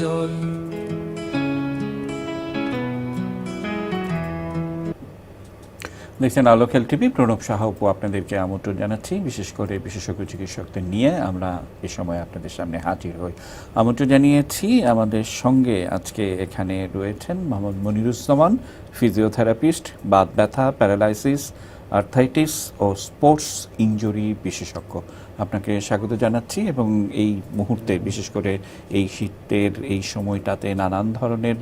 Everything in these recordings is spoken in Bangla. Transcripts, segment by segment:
জল দেখছেন আলোক হেল টিভি, প্রণব সাহা উপু আপনাদেরকে আমন্ত্রণ জানাচ্ছি। বিশেষ করে বিশেষজ্ঞ চিকিৎসকদের নিয়ে আমরা এ সময় আপনাদের সামনে হাজির হই। আমন্ত্রণ জানিয়েছি আমাদের সঙ্গে আজকে এখানে রয়েছেন মোহাম্মদ মনিরুজ্জামান ফিজিওথেরাপিস্ট বাত ব্যথা প্যারালাইসিস আর্থাইটিস ও স্পোর্টস ইনজুরি বিশেষজ্ঞ। আপনাকে স্বাগত জানাচ্ছি এবং এই মুহূর্তে বিশেষ করে এই শীতের এই সময়টাতে নানান ধরনের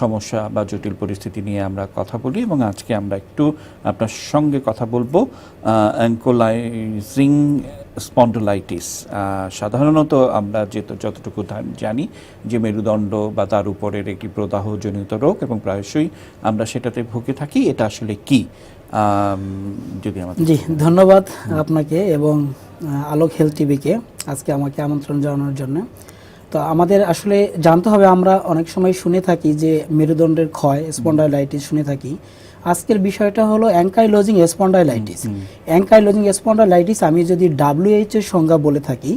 সমস্যা বা জটিল পরিস্থিতি নিয়ে আমরা কথা বলি এবং আজকে আমরা একটু আপনার সঙ্গে কথা বলব অ্যাঙ্কোলাইজিং স্পন্ডোলাইটিস। সাধারণত আমরা যেহেতু যতটুকু জানি যে মেরুদণ্ড বা তার উপরের একটি প্রদাহজনিত রোগ এবং প্রায়শই আমরা সেটাতে ভুগে থাকি, এটা আসলে কি? যদি আমাদের জি ধন্যবাদ আপনাকে এবং আলোক হেলথ টিভিকে আজকে আমাকে আমন্ত্রণ জানানোর জন্য। তো আমাদের আসলে জানতে হবে আমরা অনেক সময় শুনে থাকি যে মেরুদণ্ডের ক্ষয় স্পন্ডাইলাইটিস শুনে থাকি। আজকের বিষয়টা হলো অ্যাঙ্কাইলোজিং স্পন্ডাইলাইটিস অ্যাঙ্কাইলোজিং স্পন্ডাইলাইটিস আমি যদি ডাব্লিউএইচ এর সংজ্ঞা বলে থাকি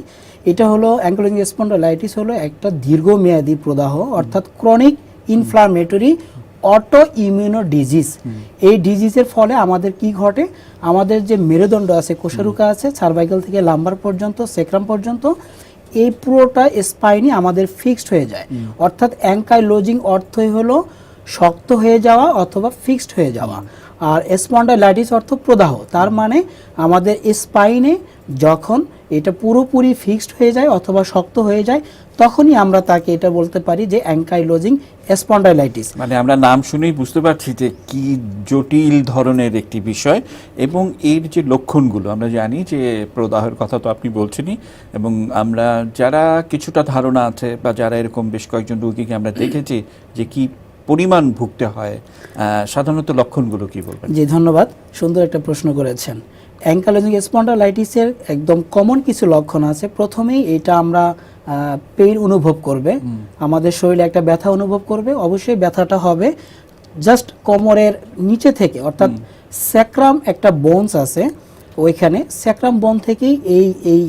এটা হলো অ্যাঙ্কাইলোজিং স্পন্ডাইলাইটিস হলো একটা দীর্ঘমেয়াদী প্রদাহ অর্থাৎ chronic inflammatory auto immuno disease এই ডিজিজের ফলে আমাদের কি ঘটে? আমাদের যে মেরুদণ্ড আছে, কোষারুকা আছে সার্ভাইকাল থেকে লাম্বার পর্যন্ত সেক্রাম পর্যন্ত, এই পুরোটা স্পাইনি আমাদের ফিক্সড হয়ে যায়। অর্থাৎ অ্যাঙ্কাই অ্যাঙ্কাইলোজিং অর্থই হলো শক্ত হয়ে যাওয়া অথবা ফিক্সড হয়ে যাওয়া। আর স্পন্ডাইলাইটিস অর্থ প্রদাহ। তার মানে আমাদের স্পাইনে যখন এটা পুরোপুরি ফিক্সড হয়ে যায় অথবা শক্ত হয়ে যায়, তখনই আমরা তাকে এটা বলতে পারি যে অ্যাঙ্কাইলোজিং স্পন্ডাইলাইটিস মানে আমরা নাম শুনেই বুঝতে পারছি যে কি জটিল ধরনের একটি বিষয় এবং এর যে লক্ষণগুলো, আমরা জানি যে প্রদাহের কথা তো আপনি বলছেনই এবং আমরা যারা কিছুটা ধারণা আছে বা যারা এরকম বেশ কয়েকজন রোগীকে আমরা দেখেছি যে কি পরিমাণ ভুগতে হয় সাধারণত লক্ষণগুলো কি বলবেন? জি ধন্যবাদ। সুন্দর একটা প্রশ্ন করেছেন। অ্যাঙ্কালোজিং স্পন্ডালাইটিসের একদম কমন কিছু লক্ষণ আছে। প্রথমেই এটা আমরা পেইন অনুভব করবে। আমাদের শরীরে একটা ব্যথা অনুভব করবে। অবশ্যই ব্যথাটা হবে। জাস্ট কোমরের নিচে থেকে অর্থাৎ স্যাক্রাম একটা বোনস আছে ওইখানে। স্যাক্রাম বোন থেকেই এই এই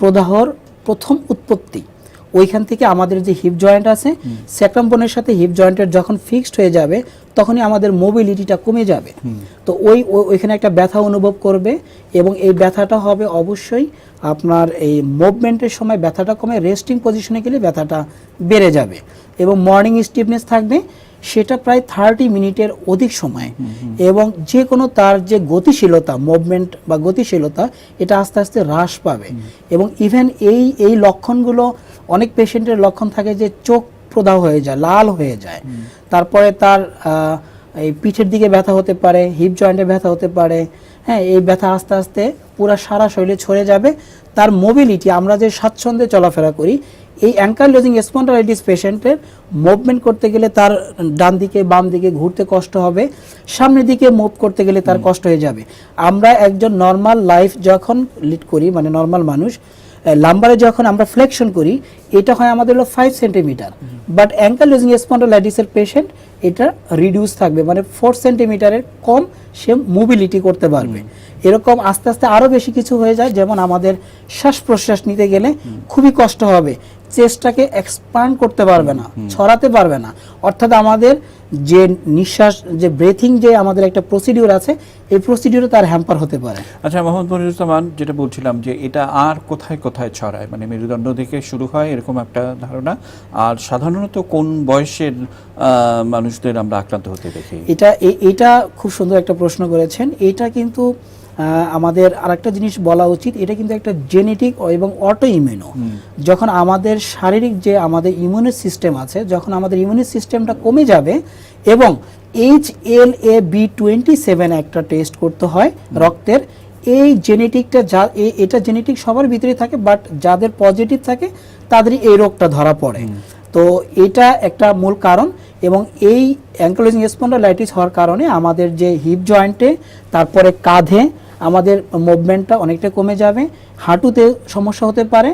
প্রদাহর প্রথম উৎপত্তি। ওইখান থেকে আমাদের যে হিপ জয়েন্ট আছে স্যাক্রাম বোনের সাথে হিপ জয়েন্টের যখন ফিক্সড হয়ে যাবে তখনই আমাদের মোবিলিটিটা কমে যাবে। তো ওই ওইখানে একটা ব্যথা অনুভব করবে এবং এই ব্যথাটা হবে অবশ্যই আপনার এই মুভমেন্টের সময় ব্যথাটা কমে রেস্টিং পজিশনে গেলে ব্যথাটা বেড়ে যাবে এবং মর্নিং স্টিফনেস থাকবে সেটা প্রায় থার্টি মিনিটের অধিক সময়। এবং যে কোনো তার যে গতিশীলতা মুভমেন্ট বা গতিশীলতা, এটা আস্তে আস্তে হ্রাস পাবে। এবং ইভেন এই এই লক্ষণগুলো অনেক পেশেন্টের লক্ষণ থাকে যে চোখ প্রদাহ হয়ে যায়, লাল হয়ে যায়। তারপরে তার এই পিঠের দিকে ব্যথা হতে পারে হিপ জয়েন্টে ব্যথা হতে পারে হ্যাঁ এই ব্যথা আস্তে আস্তে পুরো সারা শরীরে ছড়ে যাবে। তার মোবিলিটি আমরা যে স্বাচ্ছন্দ্যে চলাফেরা করি এই অ্যাঙ্কার অ্যাঙ্কারলোজিং স্পন্ডালাইটিস পেশেন্টের মুভমেন্ট করতে গেলে তার ডান দিকে বাম দিকে ঘুরতে কষ্ট হবে সামনের দিকে মুভ করতে গেলে তার কষ্ট হয়ে যাবে। আমরা একজন নর্মাল লাইফ যখন লিড করি মানে নর্মাল মানুষ লাম্বারে যখন আমরা ফ্লেকশন করি এটা হয় আমাদের হলো ফাইভ সেন্টিমিটার বাট অ্যাঙ্কারলোজিং স্পন্ডালাইটিসের পেশেন্ট এটা রিডিউস থাকবে মানে ফোর সেন্টিমিটারের কম সে মোবিলিটি করতে পারবে। এরকম আস্তে আস্তে আরও বেশি কিছু হয়ে যায় যেমন আমাদের শ্বাস প্রশ্বাস নিতে গেলে খুবই কষ্ট হবে। চেস্টটাকে এক্সপান্ড করতে পারবে না ছড়াতে পারবে না। অর্থাৎ আমাদের যে নিঃশ্বাস যে ব্রেথিং যে আমাদের একটা প্রসিডিউর আছে এই প্রসিডিউরে তার হ্যাম্পার হতে পারে। আচ্ছা মোহাম্মদ মনিরুজ্জামান যেটা বলছিলাম যে এটা আর কোথায় কোথায় ছড়ায়? মানে মেরুদণ্ড থেকে শুরু হয় এরকম একটা ধারণা। আর সাধারণত কোন বয়সের মানুষদের আমরা আক্রান্ত হতে দেখি? এটা এটা খুব সুন্দর একটা প্রশ্ন করেছেন। এটা কিন্তু আমাদের আরেকটা জিনিস বলা উচিত এটা কিন্তু একটা জেনেটিক এবং অটো ইমিউনো যখন আমাদের শারীরিক যে আমাদের ইমিউনি সিস্টেম আছে যখন আমাদের ইমিউনি সিস্টেমটা কমে যাবে এবং H L A B twenty seven একটা টেস্ট করতে হয় রক্তের এই জেনেটিকটা যা এটা জেনেটিক সবার ভিতরে থাকে বাট যাদের পজিটিভ থাকে তাদেরই এই রোগটা ধরা পড়ে। তো এটা একটা মূল কারণ এবং এই অ্যাঙ্কোলজিং স্পন্ডালাইটিস হওয়ার কারণে আমাদের যে হিপ জয়েন্টে তারপরে কাঁধে আমাদের মুভমেন্টটা অনেকটা কমে যাবে হাঁটুতে সমস্যা হতে পারে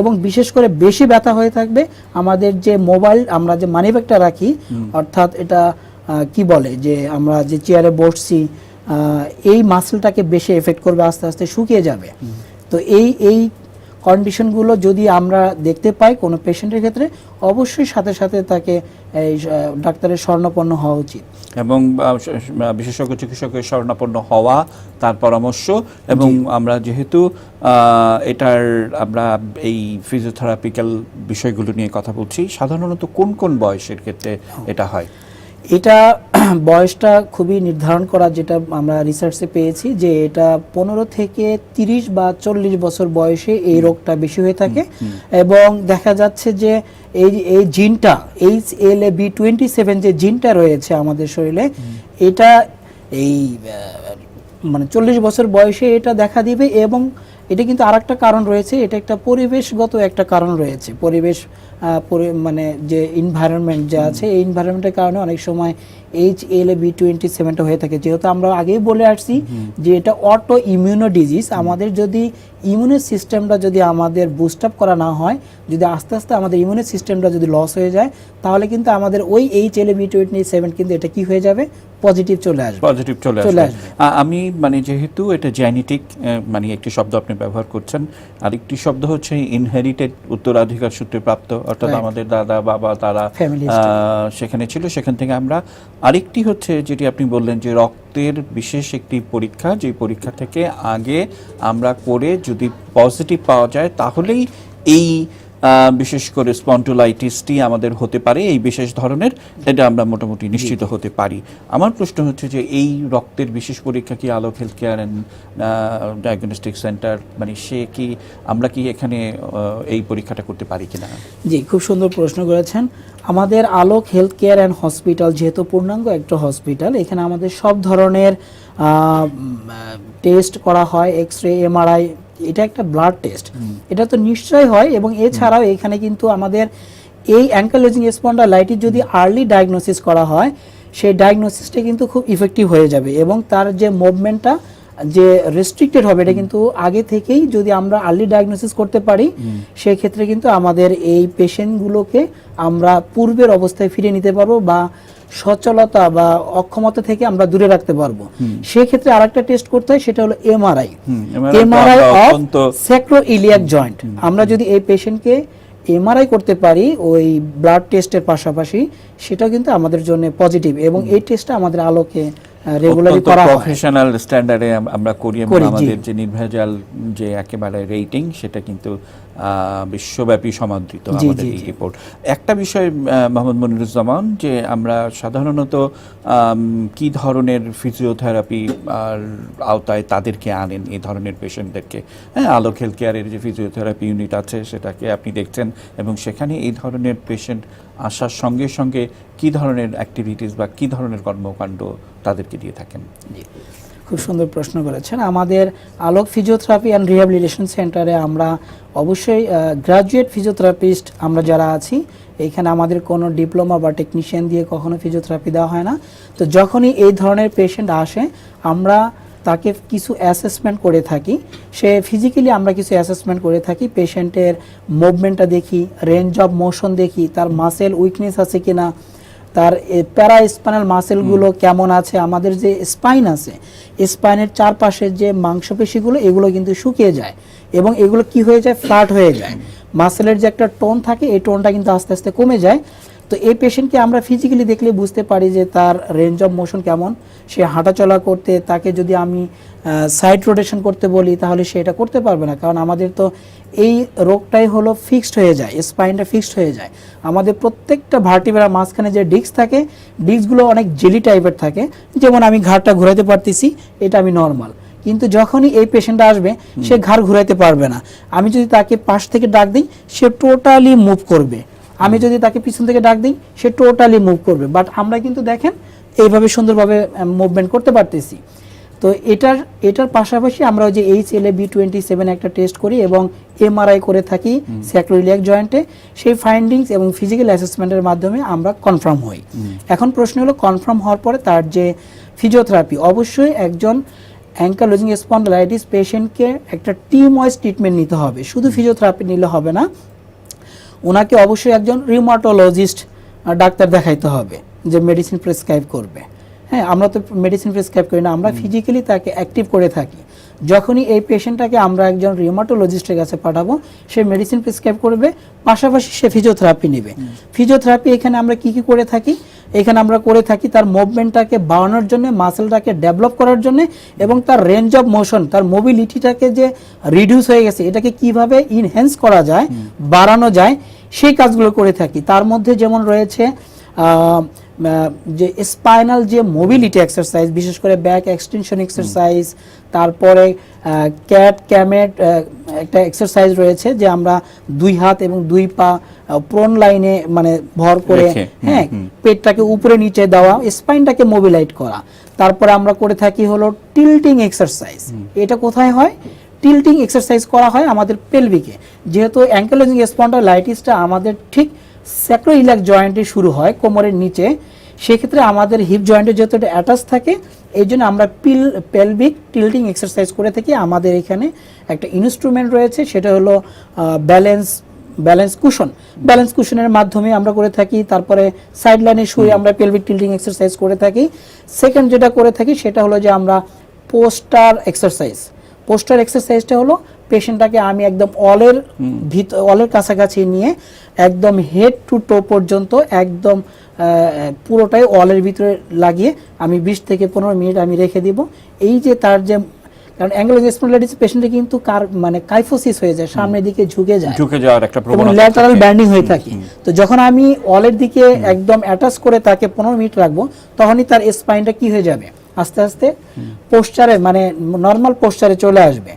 এবং বিশেষ করে বেশি ব্যথা হয়ে থাকবে। আমাদের যে মোবাইল আমরা যে মানি ব্যাগটা রাখি অর্থাৎ এটা কি বলে যে আমরা যে চেয়ারে বসছি এই মাসেলটাকে বেশি এফেক্ট করবে আস্তে আস্তে শুকিয়ে যাবে। তো এই এই কন্ডিশনগুলো যদি আমরা দেখতে পাই কোনো পেশেন্টের ক্ষেত্রে অবশ্যই সাথে সাথে তাকে এই ডাক্তারের স্বর্ণপন্ন হওয়া উচিত। এবং বিশেষজ্ঞ চিকিৎসকের স্বর্ণাপন্ন হওয়া তার পরামর্শ এবং আমরা যেহেতু এটার আমরা এই ফিজিওথেরাপিক্যাল বিষয়গুলো নিয়ে কথা বলছি সাধারণত কোন কোন বয়সের ক্ষেত্রে এটা হয়? এটা বয়সটা খুবই নির্ধারণ করা যেটা আমরা রিসার্চে পেয়েছি যে এটা পনেরো থেকে তিরিশ বা চল্লিশ বছর বয়সে এই রোগটা বেশি হয়ে থাকে এবং দেখা যাচ্ছে যে এই এই জিনটা H L A B twenty seven যে জিনটা রয়েছে আমাদের শরীরে এটা এই মানে চল্লিশ বছর বয়সে এটা দেখা দিবে এবং এটা কিন্তু আরেকটা কারণ রয়েছে, এটা একটা পরিবেশগত একটা কারণ রয়েছে। পরিবেশ পরি- মানে যে ইনভায়রনমেন্ট যা আছে, এই এনভায়রনমেন্টের কারণে অনেক সময় এইচ এল বি টোয়েন্টি সেভেনটা হয়ে থাকে। যেহেতু আমরা আগেই বলে আসছি যে এটা অটো ইমিউনো ডিজিজ আমাদের যদি ইমিউনের সিস্টেমটা যদি আমাদের বুস্ট আপ করা না হয় যদি আস্তে আস্তে আমাদের ইমিউনের সিস্টেমটা যদি লস হয়ে যায় তাহলে কিন্তু আমাদের ওই H L B twenty seven কিন্তু এটা কি হয়ে যাবে? পজিটিভ চলে আসবে। পজিটিভ চলে আসবে। আমি মানে যেহেতু এটা জেনেটিক মানে একটি শব্দ আপনি ব্যবহার করছেন আরেকটি শব্দ হচ্ছে ইনহেরিটেড উত্তরাধিকার সূত্রে প্রাপ্ত অর্থাৎ আমাদের দাদা বাবা তারা সেখানে ছিল। সেখান থেকে আমরা আরেকটি হচ্ছে যেটি আপনি বললেন যে রক্তের বিশেষ একটি পরীক্ষা, যে পরীক্ষা থেকে আগে আমরা করে যদি পজিটিভ পাওয়া যায়, তাহলেই এই বিশেষ করে স্পন্টোলাইটিসটি আমাদের হতে পারে এই বিশেষ ধরনের এটা আমরা মোটামুটি নিশ্চিত হতে পারি। আমার প্রশ্ন হচ্ছে যে এই রক্তের বিশেষ পরীক্ষা কি Alok health care and diagnostic centre মানে সে কি আমরা কি এখানে এই পরীক্ষাটা করতে পারি কিনা? জি খুব সুন্দর প্রশ্ন করেছেন। আমাদের Alok health care and hospital যেহেতু পূর্ণাঙ্গ একটা হসপিটাল এখানে আমাদের সব ধরনের টেস্ট করা হয় এক্স রে এমআরআই এটা একটা ব্লাড টেস্ট এটা তো নিশ্চয়ই হয় এবং এছাড়াও এখানে কিন্তু আমাদের এই অ্যাঙ্কালোজিং স্পন্ডালাইটিস যদি আর্লি ডায়াগনোসিস করা হয় সেই ডায়াগনোসিসটা কিন্তু খুব ইফেক্টিভ হয়ে যাবে এবং তার যে মুভমেন্টটা যে রেস্ট্রিক্টেড হবে এটা কিন্তু আগে থেকেই যদি আমরা আর্লি ডায়াগনোসিস করতে পারি সেক্ষেত্রে কিন্তু আমাদের এই পেশেন্টগুলোকে আমরা পূর্বের অবস্থায় ফিরিয়ে নিতে পারব বা সচলতা বা অক্ষমতা থেকে আমরা দূরে রাখতে পারব। সেক্ষেত্রে আরেকটা টেস্ট করতে হয় সেটা হলো MRI MRI of sacroiliac joint আমরা যদি এই পেশেন্টকে এমআরআই করতে পারি ওই ব্লাড টেস্টের পাশাপাশি সেটা কিন্তু আমাদের জন্য পজিটিভ এবং এই টেস্টটা আমাদের আলোকে রেগুলারলি করা হয়। প্রফেশনাল স্ট্যান্ডার্ডে আমরা করি এবং আমাদের যে নির্ভেজাল যে একেবারে রেটিং সেটা কিন্তু বিশ্বব্যাপী সমাদৃত আমাদের এই রিপোর্ট একটা বিষয় মোহাম্মদ মনিরুজ্জামান যে আমরা সাধারণত কি ধরনের ফিজিওথেরাপি আর আওতায় তাদেরকে আনেন এই ধরনের পেশেন্টদেরকে হ্যাঁ আলোক হেলথ কেয়ারের যে ফিজিওথেরাপি ইউনিট আছে সেটাকে আপনি দেখছেন এবং সেখানে এই ধরনের পেশেন্ট আসার সঙ্গে সঙ্গে কি ধরনের অ্যাক্টিভিটিস বা কি ধরনের কর্মকাণ্ড তাদেরকে দিয়ে থাকেন? খুব সুন্দর প্রশ্ন করেছেন। আমাদের আলোক ফিজিওথেরাপি অ্যান্ড রিহ্যাবিলিটেশন সেন্টারে আমরা অবশ্যই গ্রাজুয়েট ফিজিওথেরাপিস্ট আমরা যারা আছি, এখানে আমাদের কোনো ডিপ্লোমা বা টেকনিশিয়ান দিয়ে কখনো ফিজিওথেরাপি দেওয়া হয় না। তো যখনই এই ধরনের পেশেন্ট আসে, আমরা তাকে কিছু অ্যাসেসমেন্ট করে থাকি। সে ফিজিক্যালি আমরা কিছু অ্যাসেসমেন্ট করে থাকি পেশেন্টের মুভমেন্টটা দেখি রেঞ্জ অফ মোশন দেখি, তার মাসেল উইকনেস আছে কিনা তার প্যারা স্পাইনাল মাসেলগুলো কেমন আছে আমাদের যে স্পাইন আছে স্পাইনের চারপাশে যে মাংসপেশিগুলো এগুলো কিন্তু শুকিয়ে যায় এবং এগুলো কি হয়ে যায়? ফ্ল্যাট হয়ে যায়। মাসেলের যে একটা টোন থাকে এই টোনটা কিন্তু আস্তে আস্তে কমে যায়। তো এই পেশেন্টকে আমরা ফিজিক্যালি দেখলে বুঝতে পারি যে তার রেঞ্জ অফ মোশন কেমন। সে হাঁটাচলা করতে তাকে যদি আমি সাইড রোটেশন করতে বলি তাহলে সে এটা করতে পারবে না। কারণ আমাদের তো এই রোগটাই হলো ফিক্সড হয়ে যায় স্পাইনটা ফিক্সড হয়ে যায়। আমাদের প্রত্যেকটা ভার্টিবেরা মাঝখানে যে ডিস্ক থাকে ডিস্কগুলো অনেক জেলি টাইপের থাকে। যেমন আমি ঘাড়টা ঘোরাতে পারতেছি এটা আমি নর্মাল কিন্তু যখনই এই পেশেন্টটা আসবে সে ঘাড় ঘুরাইতে পারবে না। আমি যদি তাকে পাশ থেকে ডাক দিই সে টোটালি মুভ করবে। আমি যদি তাকে পিছন থেকে ডাক দিই সে টোটালি মুভ করবে। বাট আমরা কিন্তু দেখেন এইভাবে সুন্দরভাবে মুভমেন্ট করতে পারতেছি। তো এটার এটার পাশাপাশি আমরা ওই যে H L A B twenty seven একটা টেস্ট করি এবং এমআরআই করে থাকি স্যাক্রোইলিয়াক জয়েন্টে সেই ফাইন্ডিংস এবং ফিজিক্যাল অ্যাসেসমেন্টের মাধ্যমে আমরা কনফার্ম হই। এখন প্রশ্ন হলো কনফার্ম হওয়ার পরে তার যে ফিজিওথেরাপি অবশ্যই একজন অ্যাঙ্কালোজিং স্পন্ডলাইটিস পেশেন্টকে একটা টিম ওয়াইজ ট্রিটমেন্ট নিতে হবে। শুধু ফিজিওথেরাপি নিলে হবে না ওনাকে অবশ্যই একজন রিউমাটোলজিস্ট ডাক্তার দেখাইতে হবে যে মেডিসিন প্রেসক্রাইব করবে। হ্যাঁ আমরা তো মেডিসিন প্রেসক্রাইব করি না আমরা ফিজিক্যালি তাকে অ্যাক্টিভ করে থাকি। যখনই এই পেশেন্টটাকে আমরা একজন রিউমাটোলজিস্টের কাছে পাঠাবো সে মেডিসিন প্রেসক্রাইব করবে পাশাপাশি সে ফিজিওথেরাপি নেবে। ফিজিওথেরাপি এখানে আমরা কি কি করে থাকি? এখানে আমরা করে থাকি তার মুভমেন্টটাকে বাড়ানোর জন্য মাসেলটাকে ডেভেলপ করার জন্য এবং তার রেঞ্জ অফ মোশন তার মোবিলিটিটাকে যে রিডিউস হয়ে গেছে এটাকে কীভাবে ইনহ্যান্স করা যায় বাড়ানো যায় সেই কাজগুলো করে থাকি। তার মধ্যে যেমন রয়েছে যে স্পাইনাল যে মোবিলিটি এক্সারসাইজ বিশেষ করে ব্যাক এক্সটেনশন এক্সারসাইজ তারপরে ক্যাট ক্যামেট একটা এক্সারসাইজ রয়েছে যে আমরা দুই হাত এবং দুই পা প্রন লাইনে মানে ভর করে হ্যাঁ পেটটাকে উপরে নিচে দেওয়া স্পাইনটাকে মোবিলাইট করা। তারপরে আমরা করে থাকি হলো টিল্টিং এক্সারসাইজ এটা কোথায় হয়? টিল্টিং এক্সারসাইজ করা হয় আমাদের পেলভিকে যেহেতু অ্যাঙ্কেলোজিং স্পন্ডালাইটিসটা আমাদের ঠিক স্যাক্রো স্যাক্রোইলাক জয়েন্টে শুরু হয় কোমরের নিচে। সেক্ষেত্রে আমাদের হিপ জয়েন্টে যেহেতু এটা অ্যাটাচ থাকে এই জন্য আমরা পিল পেলভিক টিল্টিং এক্সারসাইজ করে থাকি। আমাদের এখানে একটা ইনস্ট্রুমেন্ট রয়েছে সেটা হলো ব্যালেন্স ব্যালেন্স কুশন ব্যালেন্স কুশনের মাধ্যমে আমরা করে থাকি তারপরে সাইড লাইনে শুয়ে আমরা পেলভিক টিল্টিং এক্সারসাইজ করে থাকি। সেকেন্ড যেটা করে থাকি সেটা হলো যে আমরা পোস্টার এক্সারসাইজ পোস্টার এক্সারসাইজটা হলো পেশেন্টটাকে আমি একদম অলের ভিতর অলের কাছাকাছি নিয়ে একদম হেড টু টো পর্যন্ত একদম পুরোটাই অলের ভিতরে লাগিয়ে আমি বিশ থেকে পনেরো মিনিট আমি রেখে দিব। এই যে তার যে কারণ অ্যাঙ্গোলজিং স্পন্ডিলাইটিস পেশেন্টে কিন্তু কার মানে কাইফোসিস হয়ে যায় সামনের দিকে ঝুঁকে যায়। ঝুঁকে যাওয়ার একটা এবং প্রবণতা ল্যাটারাল ব্যান্ডিং হয়ে থাকে। তো যখন আমি অলের দিকে একদম অ্যাটাচ করে তাকে পনেরো মিনিট রাখব তখনই তার স্পাইনটা কি হয়ে যাবে? আস্তে আস্তে পোস্টারে মানে নর্মাল পোস্টারে চলে আসবে।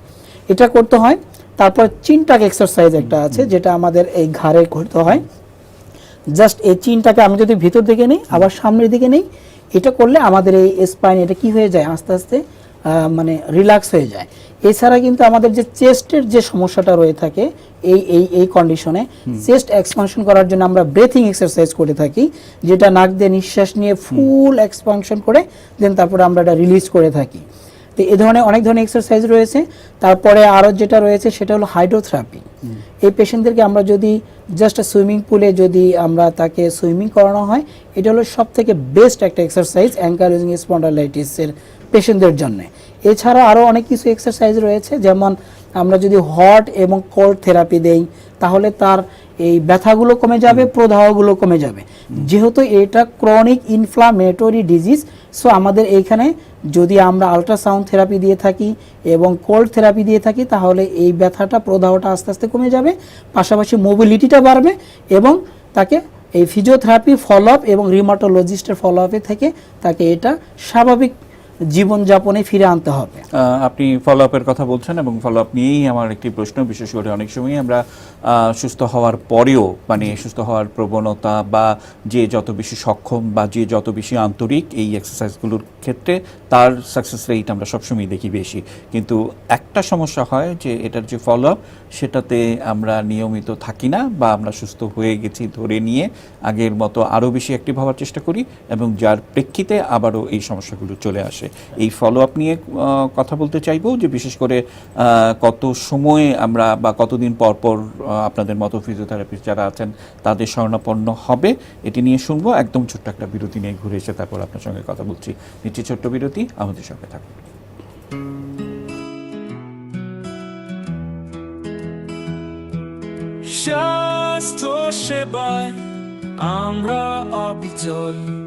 এটা করতে হয়, তারপর চিনটাক এক্সারসাইজ একটা আছে, যেটা আমাদের এই ঘাড়ে করতে হয়। জাস্ট এই চিনটাকে আমি যদি ভিতর দিকে নিই, আবার সামনের দিকে নেই, এটা করলে আমাদের এই স্পাইন এটা কি হয়ে যায়? আস্তে আস্তে মানে রিল্যাক্স হয়ে যায়। এছাড়া কিন্তু আমাদের যে চেস্টের যে সমস্যাটা রয়ে থাকে এই এই এই কন্ডিশনে চেস্ট এক্সপানশন করার জন্য আমরা ব্রেথিং এক্সারসাইজ করে থাকি যেটা নাক দিয়ে নিঃশ্বাস নিয়ে ফুল এক্সপানশন করে দেন তারপরে আমরা এটা রিলিজ করে থাকি। তো এই ধরনের অনেক ধরনের এক্সারসাইজ রয়েছে। তারপরে আরও যেটা রয়েছে সেটা হলো হাইড্রোথেরাপি এই পেশেন্টদেরকে আমরা যদি জাস্ট সুইমিং পুলে যদি আমরা তাকে সুইমিং করানো হয় এটা হলো সব থেকে বেস্ট একটা এক্সারসাইজ অ্যাঙ্কারোজিং স্পন্ডালাইটিসের পেশেন্টদের জন্য। এছাড়া আরও অনেক কিছু এক্সারসাইজ রয়েছে যেমন আমরা যদি হট এবং কোল্ড থেরাপি দেই তাহলে তার এই ব্যথাগুলো কমে যাবে প্রদাহগুলো কমে যাবে। যেহেতু এটা ক্রনিক ইনফ্লামেটরি ডিজিজ সো আমাদের এইখানে যদি আমরা আলট্রাসাউন্ড থেরাপি দিয়ে থাকি এবং কোল্ড থেরাপি দিয়ে থাকি তাহলে এই ব্যথাটা প্রদাহটা আস্তে আস্তে কমে যাবে পাশাপাশি মোবিলিটিটা বাড়বে এবং তাকে এই ফিজিওথেরাপি ফলো আপ এবং রিমাটোলজিস্টের ফলো আপে থেকে তাকে এটা স্বাভাবিক জীবনযাপনে ফিরে আনতে হবে। আপনি ফলো আপের কথা বলছেন এবং ফলো আপ নিয়েই আমার একটি প্রশ্ন, বিশেষ করে অনেক সময় আমরা সুস্থ হওয়ার পরেও মানে সুস্থ হওয়ার প্রবণতা বা যে যত বেশি সক্ষম বা যে যত বেশি আন্তরিক এই এক্সারসাইজগুলোর ক্ষেত্রে, তার সাকসেস রেট আমরা সবসময় দেখি বেশি। কিন্তু একটা সমস্যা হয় যে, এটার যে ফলো আপ সেটাতে আমরা নিয়মিত থাকি না বা আমরা সুস্থ হয়ে গেছি ধরে নিয়ে আগের মতো আরও বেশি অ্যাক্টিভ হওয়ার চেষ্টা করি এবং যার প্রেক্ষিতে আবারও এই সমস্যাগুলো চলে আসে। এই ফলো আপ নিয়ে কথা বলতে চাইব যে বিশেষ করে কত সময় আমরা বা কতদিন পর পর আপনাদের মতো ফিজিওথেরাপিস্ট যারা আছেন, তাদের শরণাপন্ন হবে, এটি নিয়ে শুনব। একদম ছোট্ট একটা বিরতি নিয়ে ঘুরে এসে তারপর আপনার সঙ্গে কথা বলছি। নিচ্ছি ছোট্ট বিরতি, আমাদের সঙ্গে থাকুন। স্বাস্থ্য সেবায় আমরা অবিচল।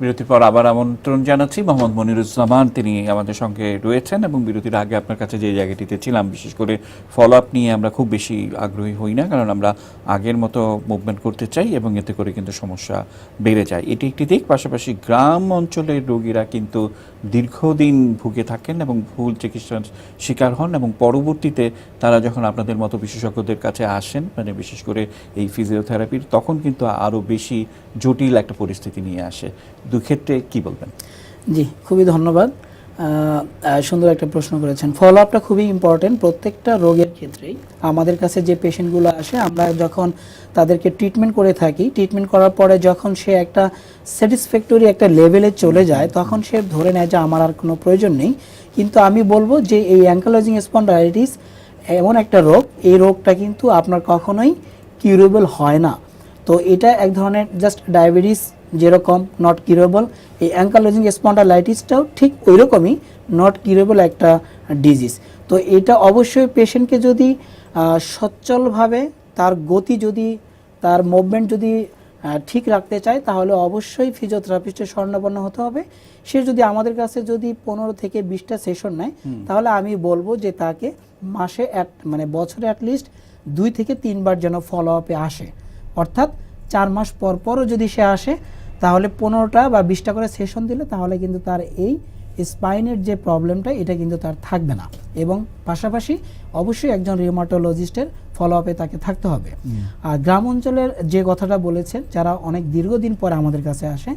বিরতির পর আবার আমন্ত্রণ জানাচ্ছি। মোহাম্মদ মনিরুজ্জামান, তিনি আমাদের সঙ্গে রয়েছেন এবং বিরতির আগে আপনার কাছে যে জায়গাটিতে ছিলাম, বিশেষ করে ফলো আপ নিয়ে আমরা খুব বেশি আগ্রহী হই না, কারণ আমরা আগের মতো মুভমেন্ট করতে চাই এবং এতে করে কিন্তু সমস্যা বেড়ে যায়। এটি একটি দিক, পাশাপাশি গ্রাম অঞ্চলের রোগীরা কিন্তু দীর্ঘদিন ভুগে থাকেন এবং ভুল চিকিৎসার শিকার হন এবং পরবর্তীতে তারা যখন আপনাদের মতো বিশেষজ্ঞদের কাছে আসেন মানে বিশেষ করে এই ফিজিওথেরাপির তখন কিন্তু আরও বেশি জটিল একটা পরিস্থিতি নিয়ে আসে। দুক্ষেত্রে কি বলবেন? জি, খুবই ধন্যবাদ। সুন্দর একটা প্রশ্ন করেছেন। ফলো আপটা খুবই ইম্পর্টেন্ট প্রত্যেকটা রোগের ক্ষেত্রেই। আমাদের কাছে যে পেশেন্টগুলো আসে, আমরা যখন তাদেরকে ট্রিটমেন্ট করে থাকি ট্রিটমেন্ট করার পরে যখন সে একটা স্যাটিসফ্যাক্টরি একটা লেভেলে চলে যায়, তখন সে ধরে নেয় যে, আমার আর কোনো প্রয়োজন নেই। কিন্তু আমি বলব যে, এই অ্যাঙ্কালজিং স্পন্ডাইটিস এমন একটা রোগ, এই রোগটা কিন্তু আপনার কখনোই কিউরেবল হয় না। তো এটা এক ধরনের জাস্ট ডায়াবেটিস যেরকম নট কিউরেবল এই অ্যাঙ্কালোজিং স্পন্ডালাইটিসটাও ঠিক ওই রকমই নট কিউরেবল একটা ডিজিজ তো এটা অবশ্যই পেশেন্টকে যদি সচ্ছলভাবে তার গতি যদি তার মুভমেন্ট যদি ঠিক রাখতে চায় তাহলে অবশ্যই ফিজিওথেরাপিস্টের স্বর্ণাপন্ন হতে হবে। সে যদি আমাদের কাছে যদি পনেরো থেকে বিশটা সেশন নেয় তাহলে আমি বলব যে তাকে মাসে মানে বছরে অ্যাটলিস্ট দুই থেকে তিনবার যেন ফলো আপে আসে। অর্থাৎ চার মাস পর পরও যদি সে আসে তাহলে পনেরোটা বা বিশটা করে সেশন দিলে তাহলে কিন্তু তার এই স্পাইনের যে প্রবলেমটা এটা কিন্তু তার থাকবে না। এবং পাশাপাশি অবশ্যই একজন রিউমাটোলজিস্টের ফলো আপে তাকে থাকতে হবে। আর গ্রাম অঞ্চলের যে কথাটা বলেছেন যারা অনেক দীর্ঘদিন পরে আমাদের কাছে আসে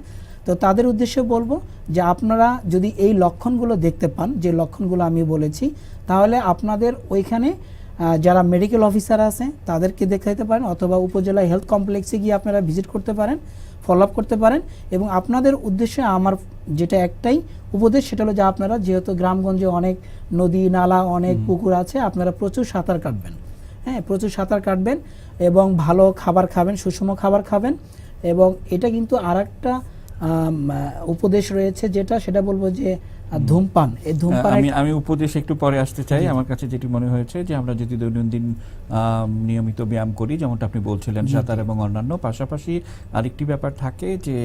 তো তাদের উদ্দেশ্যে বলব যে আপনারা যদি এই লক্ষণগুলো দেখতে পান যে লক্ষণগুলো আমি বলেছি তাহলে আপনাদের ওইখানে যারা মেডিকেল অফিসার আছে তাদেরকে দেখাইতে পারেন অথবা উপজেলা হেলথ কমপ্লেক্সে গিয়ে আপনারা ভিজিট করতে পারেন ফলো আপ করতে পারেন এবং আপনাদের উদ্দেশ্যে আমার যেটা একটাই উপদেশ সেটা হলো যে আপনারা যেহেতু গ্রামগঞ্জে অনেক নদী নালা অনেক পুকুর আছে আপনারা প্রচুর সাঁতার কাটবেন। হ্যাঁ প্রচুর সাঁতার কাটবেন এবং ভালো খাবার খাবেন সুষম খাবার খাবেন এবং এটা কিন্তু আর একটা উপদেশ রয়েছে যেটা সেটা বলব যে ধূমপান এই ধূমপান আমি আমি উপদেশ একটু পরে আসতে চাই। আমার কাছে যেটি মনে হয়েছে যে আমরা যদি দৈনন্দিন নিয়মিত ব্যায়াম করি যেমনটা আপনি বলছিলেন সাঁতার এবং অন্যান্য পাশাপাশি আরেকটি ব্যাপার থাকে যে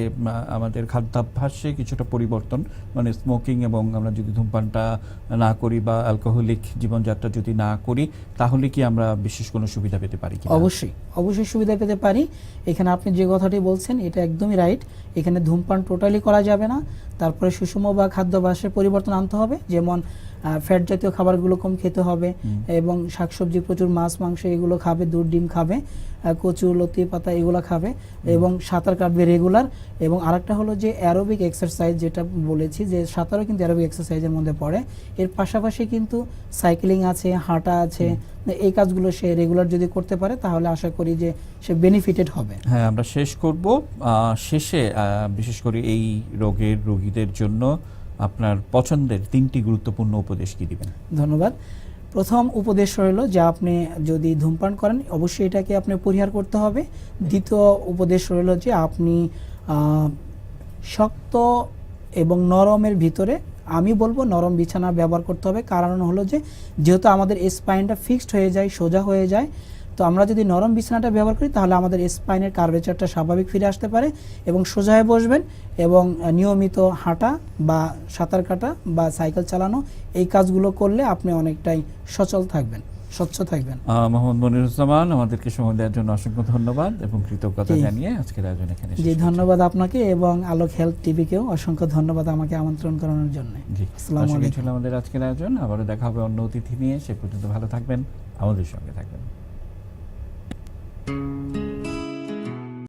আমাদের খাদ্যাভ্যাসে কিছুটা পরিবর্তন মানে স্মোকিং এবং আমরা যদি ধূমপানটা না করি বা অ্যালকোহলিক জীবনযাত্রা যদি না করি তাহলে কি আমরা বিশেষ কোনো সুবিধা পেতে পারি অবশ্যই অবশ্যই সুবিধা পেতে পারি। এখানে আপনি যে কথাটি বলছেন এটা একদমই রাইট এখানে ধূমপান টোটালি করা যাবে না। তারপরে সুষম বা খাদ্যাভ্যাসের পরিবর্তন আনতে হবে যেমন ফ্যাট জাতীয় খাবারগুলো কম খেতে হবে এবং শাকসবজি প্রচুর মাছ মাংস এগুলো খাবে দুধ ডিম খাবে কচু লতি পাতা এগুলো খাবে এবং সাঁতার কাটবে রেগুলার এবং আরেকটা হলো যে অ্যারোবিক এক্সারসাইজ যেটা বলেছি যে সাঁতারও কিন্তু অ্যারোবিক এক্সারসাইজের মধ্যে পড়ে। এর পাশাপাশি কিন্তু সাইক্লিং আছে হাঁটা আছে এই কাজগুলো সে রেগুলার যদি করতে পারে তাহলে আশা করি যে সে বেনিফিটেড হবে। হ্যাঁ আমরা শেষ করব। শেষে বিশেষ করে এই রোগের রোগীদের জন্য আপনার পছন্দের তিনটি গুরুত্বপূর্ণ উপদেশ কি দিবেন? ধন্যবাদ। প্রথম উপদেশ রইল যে আপনি যদি ধূমপান করেন, অবশ্যই এটাকে আপনি পরিহার করতে হবে। দ্বিতীয় উপদেশ রইল যে আপনি শক্ত এবং নরমের ভিতরে, আমি বলব নরম বিছানা ব্যবহার করতে হবে। কারণ হলো যে, যেহেতু আমাদের স্পাইনটা ফিক্সড হয়ে যায়, সোজা হয়ে যায় তো আমরা যদি নরম বিছানাটা ব্যবহার করি তাহলে আমাদের স্পাইনের কার্ভেচারটা স্বাভাবিক ফিরে আসতে পারে এবং সোজা হয়ে বসবেন এবং নিয়মিত হাঁটা বা সাঁতার কাটা বা সাইকেল চালানো এই কাজগুলো করলে আপনি অনেকটাই সচল থাকবেন স্বচ্ছ থাকবেন। মোহাম্মদ মনিরুজ্জামান আমাদেরকে সময় দেওয়ার জন্য অসংখ্য ধন্যবাদ এবং কৃতজ্ঞতা। জানিয়ে আজকের আয়োজন এখানে জি ধন্যবাদ আপনাকে এবং আলোক হেলথ টিভিকেও অসংখ্য ধন্যবাদ আমাকে আমন্ত্রণ করানোর জন্য। জি আসসালামু আলাইকুম। আমাদের আজকের আয়োজন। আবারও দেখা হবে অন্য অতিথি নিয়ে। সে পর্যন্ত ভালো থাকবেন আমাদের সঙ্গে থাকবেন। うん。